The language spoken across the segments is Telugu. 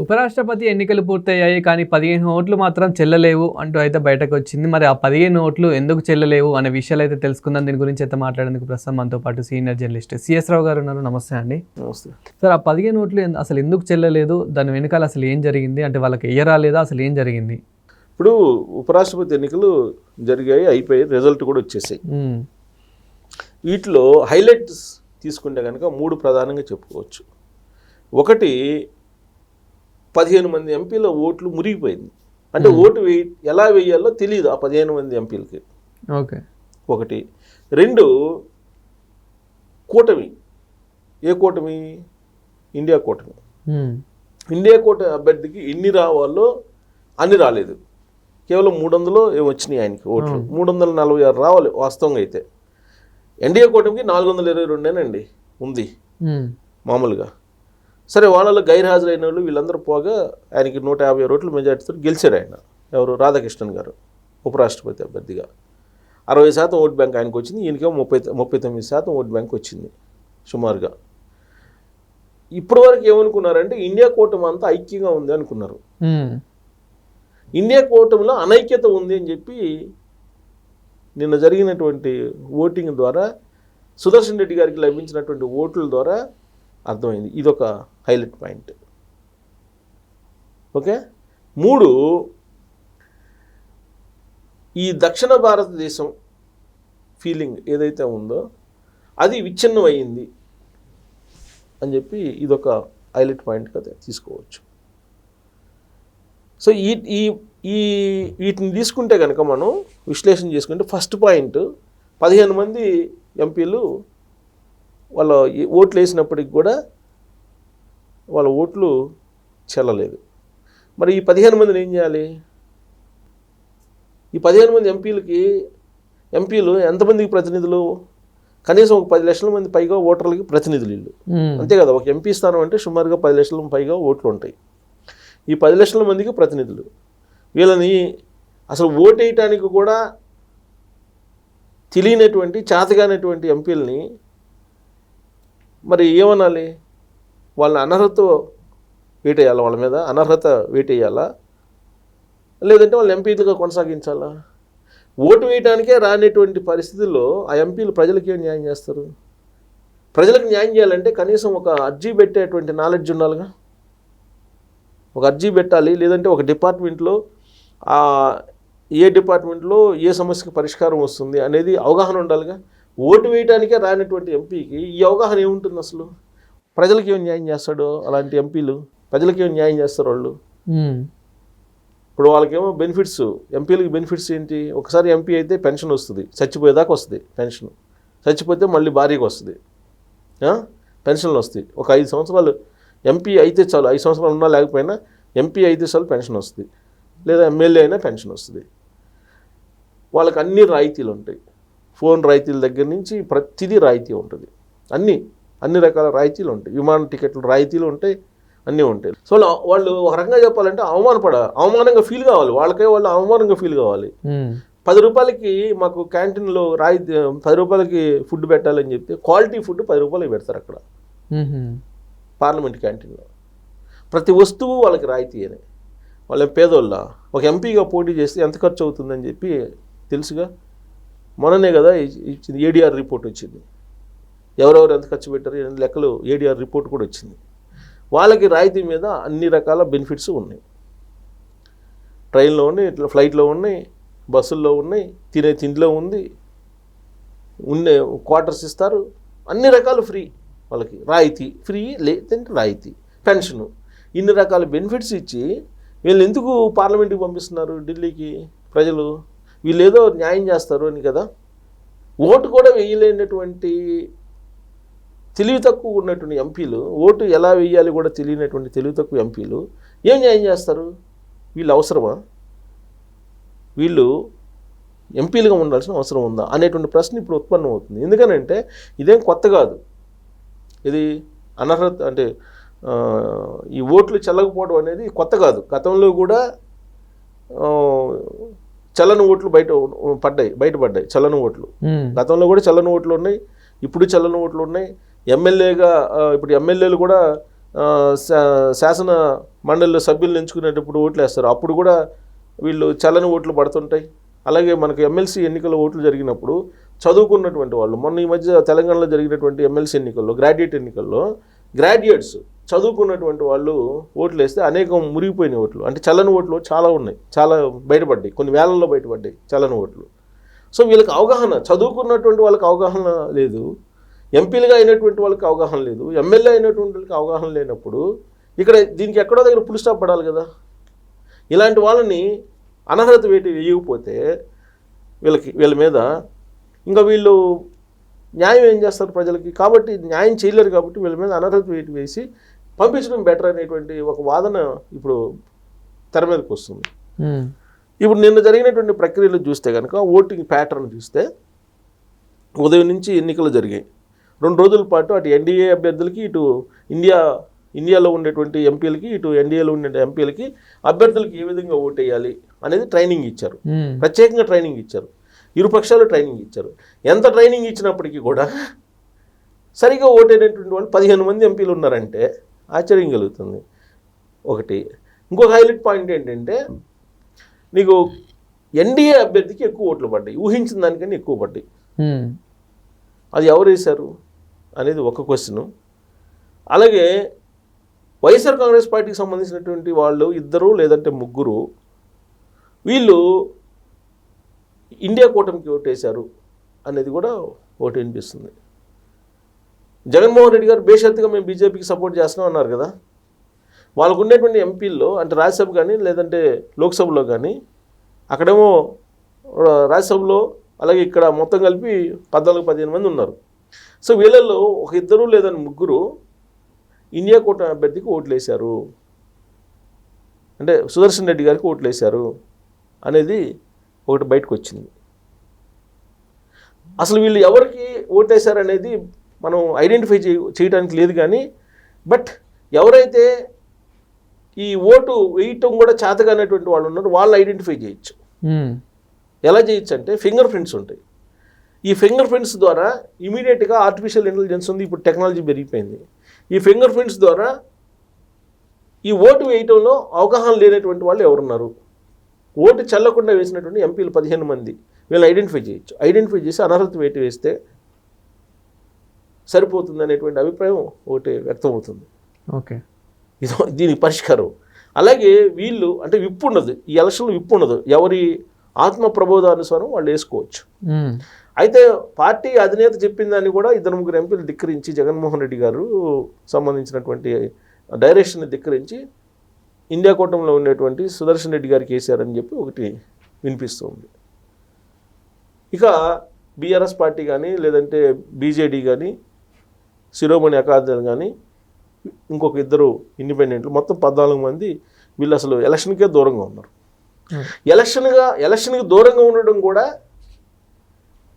ఉపరాష్ట్రపతి ఎన్నికలు పూర్తయ్యాయి కానీ పదిహేను ఓట్లు మాత్రం చెల్లలేవు అంటూ అయితే బయటకు వచ్చింది మరి ఆ పదిహేను ఓట్లు ఎందుకు చెల్లలేవు అనే విషయాలు అయితే తెలుసుకుందాం. దీని గురించి అయితే మాట్లాడేందుకు ప్రస్తుతం మనతో పాటు సీనియర్ జర్నలిస్ట్ సిఎస్ రావు గారు ఉన్నారు. నమస్తే అండి. నమస్తే. సార్ ఆ పదిహేను ఓట్లు అసలు ఎందుకు చెల్లలేదు? దాని వెనకాల అసలు ఏం జరిగింది? అంటే వాళ్ళకి ఎయ్యరాలేదా? అసలు ఏం జరిగింది? ఇప్పుడు ఉపరాష్ట్రపతి ఎన్నికలు జరిగాయి అయిపోయాయి రిజల్ట్ కూడా వచ్చేసాయి. వీటిలో హైలైట్స్ తీసుకుంటే కనుక మూడు ప్రధానంగా చెప్పుకోవచ్చు. ఒకటి పదిహేను మంది ఎంపీల ఓట్లు మురిగిపోయింది. అంటే ఓటు వేయ ఎలా వేయాలో తెలియదు ఆ పదిహేను మంది ఎంపీలకి. ఓకే. ఒకటి. రెండు కూటమి. ఏ కూటమి? ఇండియా కూటమి. ఇండియా కూటమి అభ్యర్థికి ఎన్ని రావాలో అన్ని రాలేదు. కేవలం మూడు వందలు వచ్చినాయి ఆయనకి ఓట్లు. మూడు వందల నలభై ఆరు రావాలి వాస్తవంగా అయితే. ఎన్డీఏ కూటమికి నాలుగు వందల ఇరవై రెండేనండి. ఉంది. మామూలుగా. సరే వాళ్ళలో గైర్హాజరైన వాళ్ళు వీళ్ళందరూ పోగా ఆయనకి నూట యాభై ఓట్లు మెజార్టీతో గెలిచారు ఆయన. ఎవరు? రాధాకృష్ణన్ గారు ఉపరాష్ట్రపతి అభ్యర్థిగా. అరవై శాతం ఓట్ బ్యాంక్ ఆయనకు వచ్చింది ఈయనకేమో ముప్పై ముప్పై తొమ్మిది శాతం ఓట్ బ్యాంక్ వచ్చింది సుమారుగా. ఇప్పటి వరకు ఏమనుకున్నారంటే ఇండియా కూటమి అంతా ఐక్యంగా ఉంది అనుకున్నారు. ఇండియా కూటమిలో అనైక్యత ఉంది అని చెప్పి నిన్న జరిగినటువంటి ఓటింగ్ ద్వారా సుదర్శన్ రెడ్డి గారికి లభించినటువంటి ఓట్ల ద్వారా అర్థమైంది. ఇదొక హైలైట్ పాయింట్. ఓకే? మూడు ఈ దక్షిణ భారతదేశం ఫీలింగ్ ఏదైతే ఉందో అది విచ్ఛిన్నం అయ్యింది అని చెప్పి ఇదొక హైలైట్ పాయింట్గా తీసుకోవచ్చు. సో ఈ ఈ ఈ వీటిని తీసుకుంటే కనుక మనం విశ్లేషణ చేసుకుంటే ఫస్ట్ పాయింట్ పదిహేను మంది ఎంపీలు వాళ్ళ ఓట్లు వేసినప్పటికి కూడా వాళ్ళ ఓట్లు చెల్లలేదు. మరి ఈ పదిహేను మందిని ఏం చేయాలి? ఈ పదిహేను మంది ఎంపీలకి ఎంపీలు ఎంతమందికి ప్రతినిధులు? కనీసం ఒక పది లక్షల మంది పైగా ఓటర్లకి ప్రతినిధులు ఉమ్, అంతే కదా ఒక ఎంపీ స్థానం అంటే సుమారుగా పది లక్షల పైగా ఓట్లు ఉంటాయి. ఈ పది లక్షల మందికి ప్రతినిధులు. వీళ్ళని అసలు ఓటేయటానికి కూడా తెలియనటువంటి చేతగానటువంటి ఎంపీలని మరి ఏమనాలి? వాళ్ళని అనర్హత వేటేయాలా వాళ్ళ మీద? అనర్హత వేటేయాలా? లేదంటే వాళ్ళని ఎంపీలుగా కొనసాగించాలా? ఓటు వేయడానికే రానటువంటి పరిస్థితుల్లో ఆ ఎంపీలు ప్రజలకి ఏం న్యాయం చేస్తారు? ప్రజలకు న్యాయం చేయాలంటే కనీసం ఒక అర్జీ పెట్టేటువంటి నాలెడ్జ్ ఉండాలిగా? ఒక అర్జీ పెట్టాలి లేదంటే ఒక డిపార్ట్మెంట్లో ఏ డిపార్ట్మెంట్లో ఏ సమస్యకు పరిష్కారం వస్తుంది అనేది అవగాహన ఉండాలిగా? ఓటు వేయడానికే రానటువంటి ఎంపీకి ఈ అవగాహన ఏముంటుంది అసలు? ప్రజలకి ఏం న్యాయం చేస్తాడు అలాంటి ఎంపీలు? ప్రజలకి ఏం న్యాయం చేస్తారు వాళ్ళు? ఇప్పుడు వాళ్ళకేమో బెనిఫిట్స్ ఎంపీలకి బెనిఫిట్స్ ఏంటి? ఒకసారి ఎంపీ అయితే పెన్షన్ వస్తుంది. చచ్చిపోయేదాకా వస్తుంది పెన్షన్. చచ్చిపోతే మళ్ళీ భార్యకి వస్తుంది? పెన్షన్లు వస్తాయి. ఒక ఐదు సంవత్సరాలు ఎంపీ అయితే చాలు. ఐదు సంవత్సరాలు ఉన్నా లేకపోయినా ఎంపీ అయితే చాలు పెన్షన్ వస్తుంది. లేదా ఎమ్మెల్యే అయినా పెన్షన్ వస్తుంది. వాళ్ళకి అన్ని రాయితీలు ఉంటాయి ఫోన్ రాయితీల దగ్గర నుంచి ప్రతిదీ రాయితీ ఉంటుంది. అన్నీ అన్ని రకాల రాయితీలు ఉంటాయి. విమాన టికెట్లు రాయితీలు ఉంటాయి అన్నీ ఉంటాయి. సో వాళ్ళ- ఒక రకంగా చెప్పాలంటే అవమానపడ అవమానంగా ఫీల్ కావాలి. వాళ్ళకే వాళ్ళు అవమానంగా ఫీల్ కావాలి. పది రూపాయలకి మాకు క్యాంటీన్లో రాయి పది రూపాయలకి ఫుడ్ పెట్టాలని చెప్తే క్వాలిటీ ఫుడ్ పది రూపాయలకి పెడతారు అక్కడ. పార్లమెంట్ క్యాంటీన్లో. ప్రతి వస్తువు వాళ్ళకి రాయితీ అని. వాళ్ళ పేదోళ్ళ ఒక ఎంపీగా పోటీ చేస్తే ఎంత ఖర్చు అవుతుందని చెప్పి తెలుసుగా? మొన్ననే కదా ఇచ్చింది ఏడిఆర్ రిపోర్ట్ వచ్చింది. ఎవరెవరు ఎంత ఖర్చు పెట్టారు ఎన్ని లెక్కలు ఏడీఆర్ రిపోర్ట్ కూడా వచ్చింది. వాళ్ళకి రాయితీ మీద అన్ని రకాల బెనిఫిట్స్ ఉన్నాయి. ట్రైన్లో ఉన్నాయి ఇట్లా ఫ్లైట్లో ఉన్నాయి బస్సుల్లో ఉన్నాయి తినే తిండిలో ఉంది ఉండే క్వార్టర్స్ ఇస్తారు అన్ని రకాలు ఫ్రీ వాళ్ళకి. రాయితీ ఫ్రీ లేదంటే రాయితీ పెన్షను ఇన్ని రకాల బెనిఫిట్స్ ఇచ్చి వీళ్ళు ఎందుకు పార్లమెంట్కి పంపిస్తున్నారు ఢిల్లీకి ప్రజలు? వీళ్ళు ఏదో న్యాయం చేస్తారు అని కదా? ఓటు కూడా వేయలేనటువంటి తెలివి తక్కువ ఉన్నటువంటి ఎంపీలు ఓటు ఎలా వేయాలి కూడా తెలియనటువంటి తెలివి తక్కువ ఎంపీలు ఏం న్యాయం చేస్తారు? వీళ్ళు అవసరమా? వీళ్ళు ఎంపీలుగా ఉండాల్సిన అవసరం ఉందా? అనేటువంటి ప్రశ్న ఇప్పుడు ఉత్పన్నం అవుతుంది ఎందుకనంటే ఇదేం కొత్త కాదు. ఇది అనర్హత అంటే ఈ ఓట్లు చెల్లకపోవడం అనేది కొత్త కాదు. గతంలో కూడా చల్లని ఓట్లు బయట పడ్డాయి బయటపడ్డాయి చల్లని ఓట్లు. గతంలో కూడా చల్లని ఓట్లు ఉన్నాయి ఇప్పుడు చల్లని ఓట్లు ఉన్నాయి. ఎమ్మెల్యేగా ఇప్పుడు ఎమ్మెల్యేలు కూడా శాసన మండలిలో సభ్యులను ఎంచుకునేటప్పుడు ఓట్లు వేస్తారు అప్పుడు కూడా వీళ్ళు చల్లని ఓట్లు పడుతుంటాయి. అలాగే మనకు ఎమ్మెల్సీ ఎన్నికల ఓట్లు జరిగినప్పుడు చదువుకున్నటువంటి వాళ్ళు మొన్న ఈ మధ్య తెలంగాణలో జరిగినటువంటి ఎమ్మెల్సీ ఎన్నికల్లో గ్రాడ్యుయేట్ ఎన్నికల్లో గ్రాడ్యుయేట్స్ చదువుకున్నటువంటి వాళ్ళు ఓట్లు వేస్తే అనేకం మురిగిపోయిన ఓట్లు. అంటే చల్లని ఓట్లు చాలా ఉన్నాయి. చాలా బయటపడ్డాయి. కొన్ని వేలల్లో బయటపడ్డాయి చల్లని ఓట్లు. సో వీళ్ళకి అవగాహన చదువుకున్నటువంటి వాళ్ళకి అవగాహన లేదు. ఎంపీలుగా అయినటువంటి వాళ్ళకి అవగాహన లేదు. ఎమ్మెల్యే అయినటువంటి వాళ్ళకి అవగాహన లేనప్పుడు ఇక్కడ దీనికి ఎక్కడో దగ్గర పులి స్టాప్ పడాలి కదా. ఇలాంటి వాళ్ళని అనర్హత వేటి వేయకపోతే వీళ్ళకి వీళ్ళ మీద ఇంకా వీళ్ళు న్యాయం ఏం చేస్తారు ప్రజలకి? కాబట్టి న్యాయం చేయలేరు కాబట్టి వీళ్ళ మీద అనర్హత వేటి వేసి పంపించడం బెటర్ అనేటువంటి ఒక వాదన ఇప్పుడు తెర మీదకి వస్తుంది. ఇప్పుడు నిన్న జరిగినటువంటి ప్రక్రియలు చూస్తే కనుక ఓటింగ్ ప్యాటర్న్ చూస్తే ఉదయం నుంచి ఎన్నికలు జరిగాయి. రెండు రోజుల పాటు అటు ఎన్డీఏ అభ్యర్థులకి ఇటు ఇండియా ఇండియాలో ఉండేటువంటి ఎంపీలకి ఇటు ఎన్డీఏలో ఉండే ఎంపీలకి అభ్యర్థులకి ఏ విధంగా ఓటేయాలి అనేది ట్రైనింగ్ ఇచ్చారు. ప్రత్యేకంగా ట్రైనింగ్ ఇచ్చారు. ఇరు పక్షాలు ట్రైనింగ్ ఇచ్చారు. ఎంత ట్రైనింగ్ ఇచ్చినప్పటికీ కూడా సరిగా ఓటైనటువంటి వాళ్ళు పదిహేను మంది ఎంపీలు ఉన్నారంటే ఆశ్చర్యం కలుగుతుంది. ఒకటి ఇంకొక హైలైట్ పాయింట్ ఏంటంటే నీకు ఎన్డీఏ అభ్యర్థికి ఎక్కువ ఓట్లు పడ్డాయి. ఊహించిన దానికన్నా ఎక్కువ పడ్డాయి. అది ఎవరు వేశారు అనేది ఒక క్వశ్చన్ అలాగే వైఎస్ఆర్ కాంగ్రెస్ పార్టీకి సంబంధించినటువంటి వాళ్ళు ఇద్దరు లేదంటే ముగ్గురు వీళ్ళు ఇండియా కూటమికి ఓటేశారు అనేది కూడా ఓటు వినిపిస్తుంది. జగన్మోహన్ రెడ్డి గారు బేషరత్తుగా మేము బీజేపీకి సపోర్ట్ చేస్తున్నాం అన్నారు కదా. వాళ్ళకు ఉండేటువంటి ఎంపీల్లో అంటే రాజ్యసభ కానీ లేదంటే లోక్సభలో కానీ అక్కడేమో రాజ్యసభలో అలాగే ఇక్కడ మొత్తం కలిపి పద్నాలుగు పదిహేను మంది ఉన్నారు. సో వీళ్ళల్లో ఒక ఇద్దరు లేదని ముగ్గురు ఇండియా కూటమి అభ్యర్థికి ఓట్లు వేశారు. అంటే సుదర్శన్ రెడ్డి గారికి ఓట్లు వేశారు అనేది ఒకటి బయటకు వచ్చింది. అసలు వీళ్ళు ఎవరికి ఓటేశారు అనేది మనం ఐడెంటిఫై చేయ చేయడానికి లేదు కానీ బట్ ఎవరైతే ఈ ఓటు వేయటం కూడా చేతగానటువంటి వాళ్ళు ఉన్నారు వాళ్ళు ఐడెంటిఫై చేయొచ్చు. ఎలా చేయొచ్చు అంటే ఫింగర్ ప్రింట్స్ ఉంటాయి. ఈ ఫింగర్ ప్రింట్స్ ద్వారా ఇమీడియట్గా ఆర్టిఫిషియల్ ఇంటెలిజెన్స్ ఉంది ఇప్పుడు టెక్నాలజీ పెరిగిపోయింది. ఈ ఫింగర్ ప్రింట్స్ ద్వారా ఈ ఓటు వేయటంలో అవగాహన లేనటువంటి వాళ్ళు ఎవరున్నారు? ఓటు చల్లకుండా వేసినటువంటి ఎంపీలు పదిహేను మంది. వీళ్ళు ఐడెంటిఫై చేయొచ్చు. ఐడెంటిఫై చేసి అనర్హత వేటు వేస్తే సరిపోతుంది అనేటువంటి అభిప్రాయం ఒకటి వ్యక్తమవుతుంది. ఓకే. ఇది దీనికి పరిష్కారం. అలాగే వీళ్ళు అంటే విప్పు ఉండదు ఈ ఎలక్షన్లో విప్పు ఉండదు ఎవరి ఆత్మ ప్రబోధానుసారం వాళ్ళు వేసుకోవచ్చు. అయితే పార్టీ అధినేత చెప్పిన దాన్ని కూడా ఇద్దరు ముగ్గురు ఎంపీలు ధిక్కరించి జగన్మోహన్ రెడ్డి గారు సంబంధించినటువంటి డైరెక్షన్ ధిక్కరించి ఇండియా కూటమిలో ఉండేటువంటి సుదర్శన్ రెడ్డి గారికి అని చెప్పి ఒకటి వినిపిస్తూ ఉంది. ఇక బీఆర్ఎస్ పార్టీ కానీ లేదంటే బీజేడీ కానీ శిరోమణి అకాదలు కానీ ఇంకొక ఇద్దరు ఇండిపెండెంట్లు మొత్తం పద్నాలుగు మంది వీళ్ళు అసలు ఎలక్షన్కే దూరంగా ఉన్నారు. ఎలక్షన్గా ఎలక్షన్కి దూరంగా ఉండడం కూడా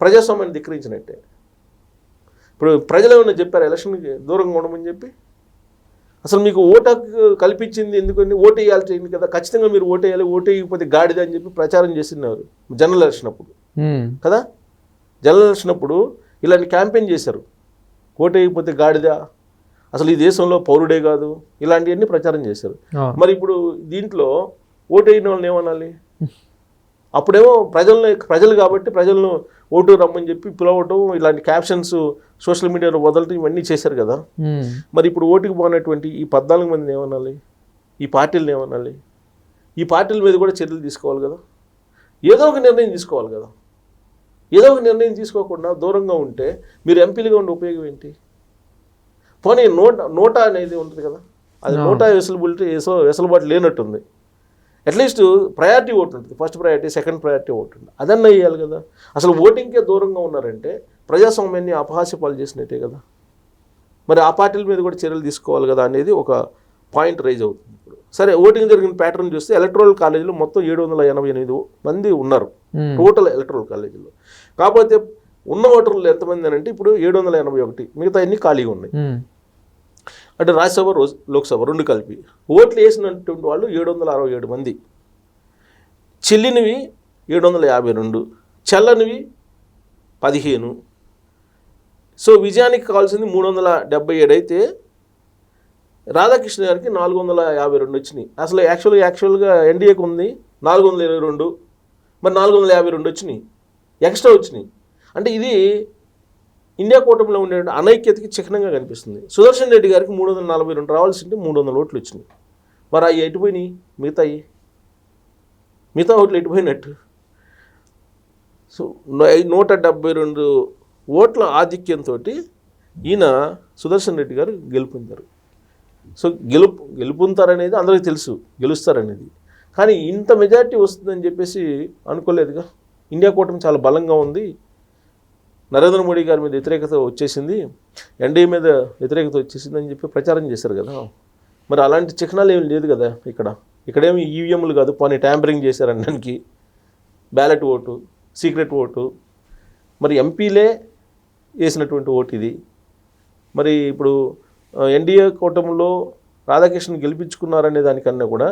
ప్రజాస్వామ్యాన్ని ధిక్కరించినట్టే. ఇప్పుడు ప్రజలు ఏమైనా చెప్పారు ఎలక్షన్కి దూరంగా ఉండమని చెప్పి? అసలు మీకు ఓటు కల్పించింది ఎందుకని ఓటు వేయాల్సింది కదా. ఖచ్చితంగా మీరు ఓటు వేయాలి ఓటు వేయకపోతే గాడిద అని చెప్పి ప్రచారం చేస్తున్నారు జనరల్ ఎలక్షన్ అప్పుడు. ఉమ్, కదా? జనరల్ ఎలక్షన్ అప్పుడు ఇలాంటి క్యాంపెయిన్ చేశారు. ఓటు వేయకపోతే గాడిద అసలు ఈ దేశంలో పౌరుడే కాదు ఇలాంటివన్నీ ప్రచారం చేశారు. మరి ఇప్పుడు దీంట్లో ఓటు వేయని వాళ్ళని ఏమనాలి? అప్పుడేమో ప్రజల్ని ప్రజలు కాబట్టి ప్రజలను ఓటు రమ్మని చెప్పి పిలవటం ఇలాంటి క్యాప్షన్స్ సోషల్ మీడియాలో వదలటం ఇవన్నీ చేశారు కదా. మరి ఇప్పుడు ఓటుకు పోనటువంటి ఈ పద్నాలుగు మందిని ఏమనాలి? ఈ పార్టీలను ఏమనాలి? ఈ పార్టీల మీద కూడా చర్యలు తీసుకోవాలి కదా. ఏదో ఒక నిర్ణయం తీసుకోవాలి కదా. ఏదో ఒక నిర్ణయం తీసుకోకుండా దూరంగా ఉంటే మీరు ఎంపీలుగా ఉండే ఉపయోగం ఏంటి? పోనీ నోట నోటా అనేది ఉంటుంది కదా. అది. నోటా వెసులుబిలిటీ వెస వెసులుబాటు లేనట్టుంది. అట్లీస్ట్ ప్రయారిటీ ఓటు ఉంటుంది. First priority second priority vote ఉంటుంది. అదన్నా వేయాలి కదా. అసలు ఓటింగ్కే దూరంగా ఉన్నారంటే ప్రజాస్వామ్యాన్ని అపహాస్యపాలు చేసినట్టే కదా. మరి ఆ పార్టీల మీద కూడా చర్యలు తీసుకోవాలి కదా అనేది ఒక పాయింట్ రైజ్ అవుతుంది ఇప్పుడు. సరే ఓటింగ్ జరిగిన ప్యాటర్న్ చూస్తే ఎలక్ట్రల్ కాలేజీలో మొత్తం ఏడు వందల ఎనభై ఎనిమిది మంది ఉన్నారు. టోటల్ ఎలక్ట్రల్ కాలేజీలో కాకపోతే ఉన్న ఓటర్లు ఎంతమంది అని అంటే ఇప్పుడు ఏడు వందల ఎనభై ఒకటి. మిగతా అన్ని ఖాళీగా ఉన్నాయి. ఉమ్, అంటే రాజ్యసభ రోజు లోక్సభ రెండు కలిపి. ఓట్లు వేసినటువంటి వాళ్ళు ఏడు వందల అరవై ఏడు మంది. చెల్లినవి ఏడు వందల యాభై రెండు చల్లనివి పదిహేను. సో విజయానికి కావాల్సింది మూడు వందల డెబ్బై ఏడు అయితే రాధాకృష్ణ గారికి నాలుగు వందల యాభై రెండు వచ్చినాయి. అసలు యాక్చువల్గా యాక్చువల్గా ఎన్డీఏకి ఉంది నాలుగు వందల ఇరవై రెండు మరి నాలుగు వందల యాభై రెండు వచ్చినాయి. ఎక్స్ట్రా వచ్చినాయి. అంటే ఇది ఇండియా కూటమిలో ఉండే అనైక్యతకి చిహ్నంగా కనిపిస్తుంది. సుదర్శన్ రెడ్డి గారికి మూడు వందల నలభై రెండు రావాల్సింటే మూడు వందల ఓట్లు వచ్చినాయి. మరి అవి ఎటుపోయినాయి మిగతాయి మిగతా ఓట్లు ఎటుపోయినట్టు సో నూట డెబ్బై రెండు ఓట్ల ఆధిక్యంతో ఈయన సుదర్శన్ రెడ్డి గారు గెలుపొందారు. సో గెలుపు గెలుపొందుతారనేది అందరికీ తెలుసు గెలుస్తారనేది. కానీ ఇంత మెజారిటీ వస్తుందని చెప్పేసి అనుకోలేదుగా? ఇండియా కూటమి చాలా బలంగా ఉంది. నరేంద్ర మోడీ గారి మీద వ్యతిరేకత వచ్చేసింది. ఎన్డీఏ మీద వ్యతిరేకత వచ్చేసింది అని చెప్పి ప్రచారం చేశారు కదా. మరి అలాంటి చిహ్నాలు ఏమి లేదు కదా ఇక్కడ. ఇక్కడేమి ఈవీఎంలు కాదు. పోనీ ట్యాంపరింగ్ చేశారు అనడానికి బ్యాలెట్ ఓటు సీక్రెట్ ఓటు. మరి ఎంపీలే వేసినటువంటి ఓటు ఇది. మరి ఇప్పుడు ఎన్డీఏ కూటమిలో రాధాకృష్ణ గెలిపించుకున్నారనే దానికన్నా కూడా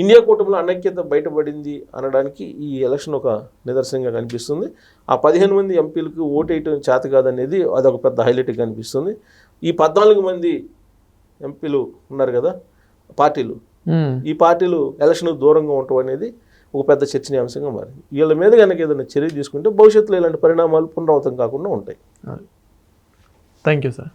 ఇండియా కూటమిలో అనైక్యత బయటపడింది అనడానికి ఈ ఎలక్షన్ ఒక నిదర్శనంగా కనిపిస్తుంది. ఆ పదిహేను మంది ఎంపీలకు ఓటు వేయటం చేత కాదనేది అదొక పెద్ద హైలైట్గా కనిపిస్తుంది. ఈ పద్నాలుగు మంది ఎంపీలు ఉన్నారు కదా పార్టీలు. ఈ పార్టీలు ఎలక్షన్ దూరంగా ఉండటం అనేది ఒక పెద్ద చర్చనీయాంశంగా మారింది. వీళ్ళ మీద కనుక ఏదైనా చర్య తీసుకుంటే భవిష్యత్తులో ఇలాంటి పరిణామాలు పునరావృతం కాకుండా ఉంటాయి. Thank you sir.